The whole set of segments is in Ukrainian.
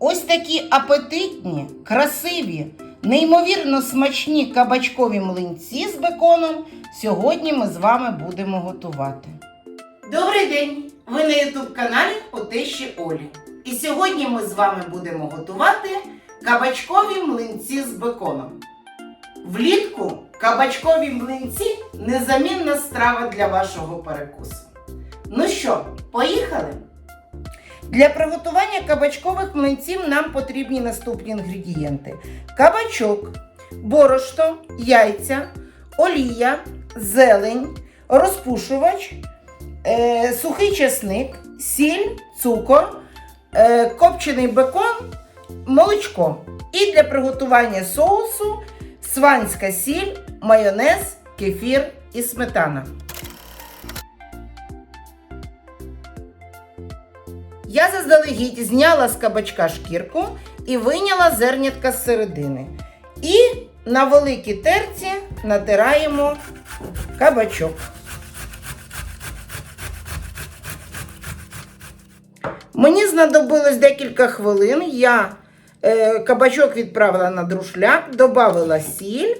Ось такі апетитні, красиві, неймовірно смачні кабачкові млинці з беконом сьогодні ми з вами будемо готувати. Добрий день! Ви на ютуб каналі у тещі Олі. І сьогодні ми з вами будемо готувати кабачкові млинці з беконом. Влітку кабачкові млинці незамінна страва для вашого перекусу. Ну що, поїхали? Для приготування кабачкових млинців нам потрібні наступні інгредієнти: кабачок, борошно, яйця, олія, зелень, розпушувач, е, сухий чесник, сіль, цукор, е, копчений бекон, молочко. І для приготування соусу сванська сіль, майонез, кефір і сметана. Я заздалегідь зняла з кабачка шкірку і вийняла зернятка з середини. І на великій терці натираємо кабачок. Мені знадобилось декілька хвилин. Я е, кабачок відправила на друшляк, додала сіль,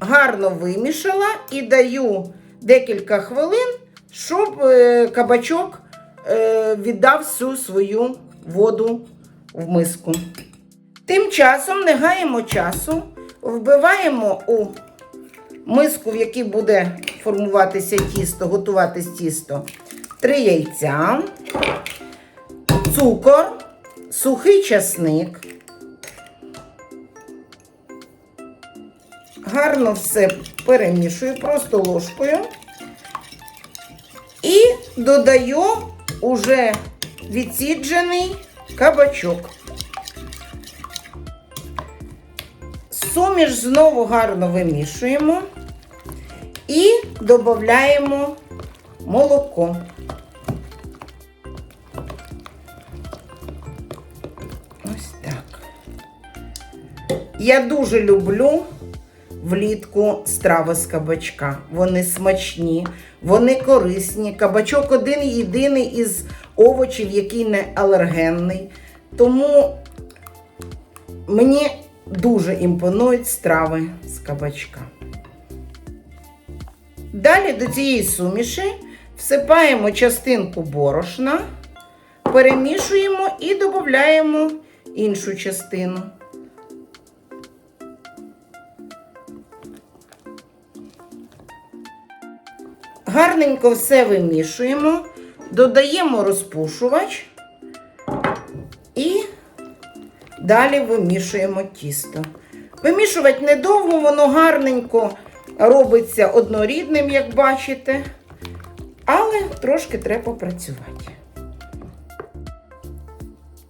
гарно вимішала і даю декілька хвилин, щоб е, кабачок віддав всю свою воду в миску. Тим часом не гаємо часу, вбиваємо у миску, в якій буде формуватися тісто, готуватись тісто, три яйця, цукор, сухий часник. Гарно все перемішую просто ложкою. І додаю уже відсіджений кабачок. Суміш знову гарно вимішуємо і додаємо молоко. Ось так. Я дуже люблю влітку страви з кабачка. Вони смачні, вони корисні. Кабачок один єдиний із овочів, який не алергенний. Тому мені дуже імпонують страви з кабачка. Далі до цієї суміші всипаємо частинку борошна, перемішуємо і додаємо іншу частину. Гарненько все вимішуємо, додаємо розпушувач і далі вимішуємо тісто. Вимішувати недовго, воно гарненько робиться однорідним, як бачите, але трошки треба попрацювати.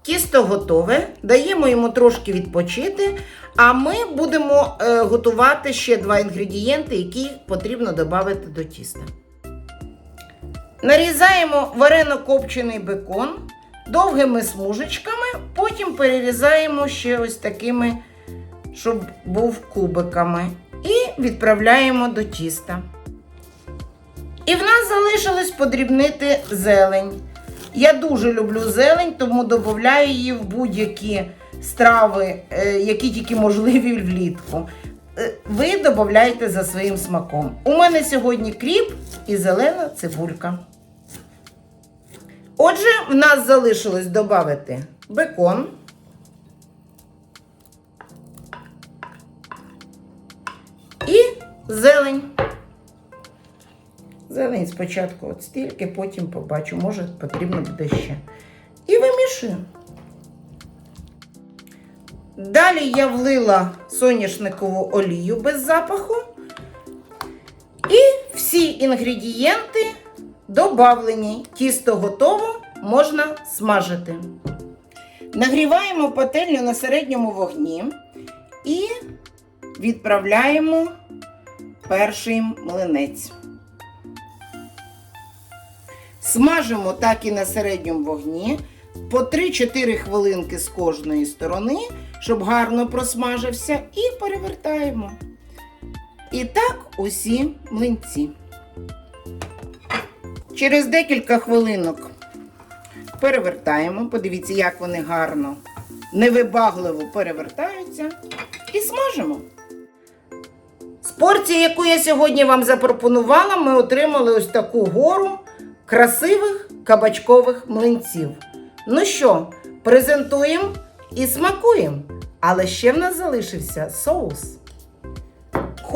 Тісто готове, даємо йому трошки відпочити, а ми будемо е, готувати ще два інгредієнти, які потрібно додати до тіста. Нарізаємо варено-копчений бекон довгими смужечками, потім перерізаємо ще ось такими, щоб був кубиками. І відправляємо до тіста. І в нас залишилось подрібнити зелень. Я дуже люблю зелень, тому додаю її в будь-які страви, е, які тільки можливі влітку. Е, Ви додаєте за своїм смаком. У мене сьогодні кріп і зелена цибулька. Отже, в нас залишилось додати бекон. І зелень. Зелень спочатку от стільки, потім побачу, може потрібно буде ще. І вимішую. Далі я влила соняшникову олію без запаху. І всі інгредієнти добавлені. Тісто готово, можна смажити. Нагріваємо пательню на середньому вогні і відправляємо перший млинець. Смажимо так і на середньому вогні по 3-4 хвилинки з кожної сторони, щоб гарно просмажився, і перевертаємо. І так усі млинці. Через декілька хвилинок перевертаємо. Подивіться, як вони гарно невибагливо перевертаються і смажимо. З порції, яку я сьогодні вам запропонувала, ми отримали ось таку гору красивих кабачкових млинців. Ну що, презентуємо і смакуємо. Але ще в нас залишився соус.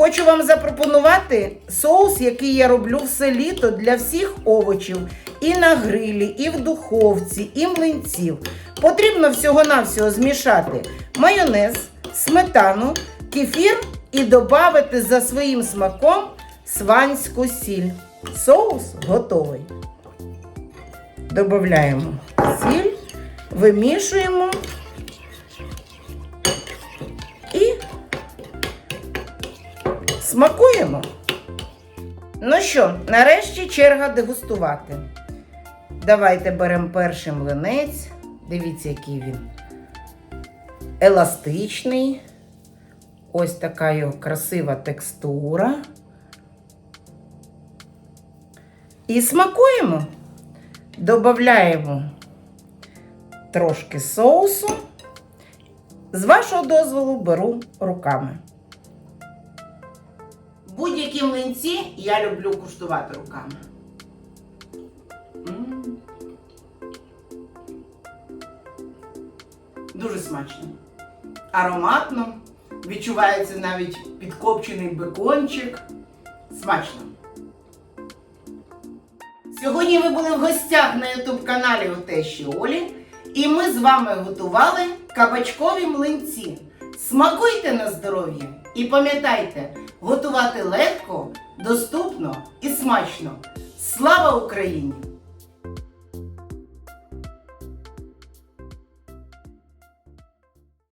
Хочу вам запропонувати соус, який я роблю все літо для всіх овочів. І на грилі, і в духовці, і млинців. Потрібно всього-навсього змішати майонез, сметану, кефір і додати за своїм смаком сванську сіль. Соус готовий. Додаємо сіль, вимішуємо смакуємо. Ну що, нарешті черга дегустувати. Давайте беремо перший млинець. Дивіться, який він еластичний. Ось така його красива текстура. І смакуємо. Додаємо трошки соусу. З вашого дозволу беру руками. Будь-які млинці я люблю куштувати руками. Дуже смачно. Ароматно. Відчувається навіть підкопчений бекончик. Смачно. Сьогодні ви були в гостях на ютуб каналі у Тещі Олі. І ми з вами готували кабачкові млинці. Смакуйте на здоров'я і пам'ятайте, готувати легко, доступно і смачно. Слава Україні!